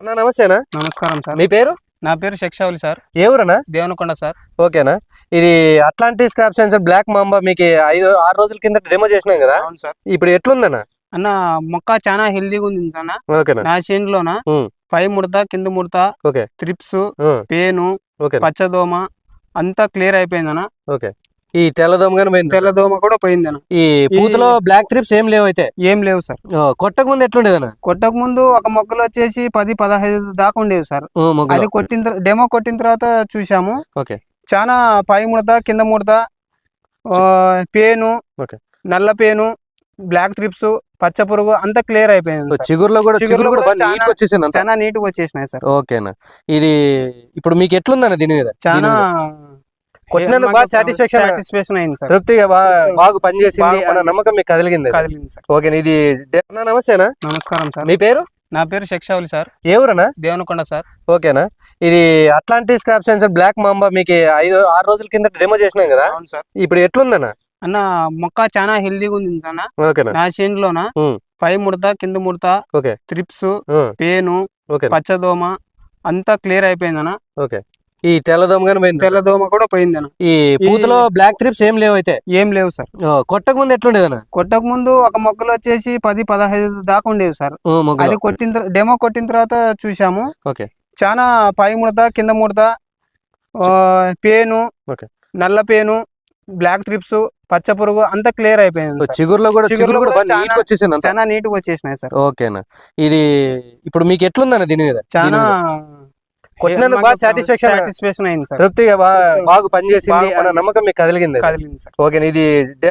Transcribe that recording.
అన్నా నమస్తేనా? నమస్కారం సార్. మీ పేరు? నా పేరు శక్షావలి సార్. ఏ ఊరనా దేవనకొండ సార్. ఓకేనా. ఇది అట్లాంటి స్క్రాప్ సెన్సర్ బ్లాక్ మాంబా మీకు ఐదు ఆరు రోజుల కింద డెమో చేసినాం కదా? అవును సార్. ఇప్పుడు ఎట్లుందన్నా? అన్న మొక్క చాలా హెల్దీగా ఉంది అన్న. ఓకేనా. నా చేనులోన. పై ముడత కింద ముడత ఓకే. త్రిప్స్ పేను ఓకేనా. పచ్చదోమ అంతా క్లియర్ అయిపోయిందన్న. ఓకే. ఈ తెల్లదోమ కానీ పోయింది? తెల్లదోమ కూడా పోయిందన్న. ఈ పూతలో బ్లాక్ త్రిప్స్ ఏం లేవు అయితే? ఏం లేవు సార్. కొట్టక ముందు ఎట్లుండేదన్నా? కొట్టక ముందు ఒక మొక్కలు వచ్చేసి పది పదహైదు దాకా ఉండేవి సార్. అది కొట్టిన డెమో కొట్టిన తర్వాత చూసాము ఓకే. చాలా పై ముడత కింద ముడత పేను ఓకే. నల్ల పేను బ్లాక్ త్రిప్స్ పచ్చ పురుగు అంతా క్లియర్ అయిపోయింది. చిగురులో కూడా చిగురు కూడా చాలా- నీట్గా వచ్చేసినాయి సార్. ఓకేనా. ఇది ఇప్పుడు మీకు ఎట్లుందన్న దీని మీద? చాలా? కొట్టినందుకు బాగా ఆ? సాటిస్ఫాక్షన్ అయింది. సార్. తృప్తిగా బాగా పనిచేసింది అన్న. నమ్మకం మీకు కదిలింది సార్. ఓకే ఇది నమస్తేనా? నమస్కారం సార్. మీ పేరు? నా పేరు శక్షావలి సార్. ఊరనా దేవనకొండ సార్. ఓకేనా? ఇది అట్లాంటి స్క్రాప్ సెన్సర్ బ్లాక్ మాంబా మీకు ఐదు ఆరు రోజుల కింద డెమో చేసినాం కదా? అవును సార్. ఇప్పుడు ఎట్లుందన్న? అన్న మొక్క చాలా హెల్దీగా ఉంది అన్న. నా చేనులోన. పై ముడత కింద ముడత ఓకే. త్రిప్స్ ఉమ్, పేను పచ్చదోమ అంతా క్లియర్ అయిపోయింది అన్న ఓకే. ఈ తెల్లదోమ కానీ పోయింది? తెల్లదోమ కూడా పోయింది ఈ పూతలో బ్లాక్ త్రిప్స్ ఏం లేవు అయితే? ఏం లేవు సార్. కొట్టక ముందు ఎట్లుండేదన్న? కొట్టక ముందు ఒక మొక్కలు వచ్చేసి పది పదహైదు దాకా ఉండేవి సార్. అది కొట్టిన డెమో కొట్టిన తర్వాత చూసాము ఓకే. చాలా పై ముడత కింద ముడత పేను ఓకే. నల్ల పేను బ్లాక్ త్రిప్స్ పచ్చ పురుగు అంతా క్లియర్ అయిపోయింది. చిగురులో కూడా చిగురు కూడా చాలా- నీట్గా వచ్చేసినాయి సార్. ఓకేనా. ఇది ఇప్పుడు మీకు ఎట్లుందన్న దీని మీద? చాలా? కొట్టినందుకు బాగా ఆ? సాటిస్ఫాక్షన్ అయింది సార్ తృప్తిగా బాగా బాగా పనిచేసింది అన్న. నమ్మకం మీకు కదిలిగింది కదిలింది సార్ ఓకేనా ఇది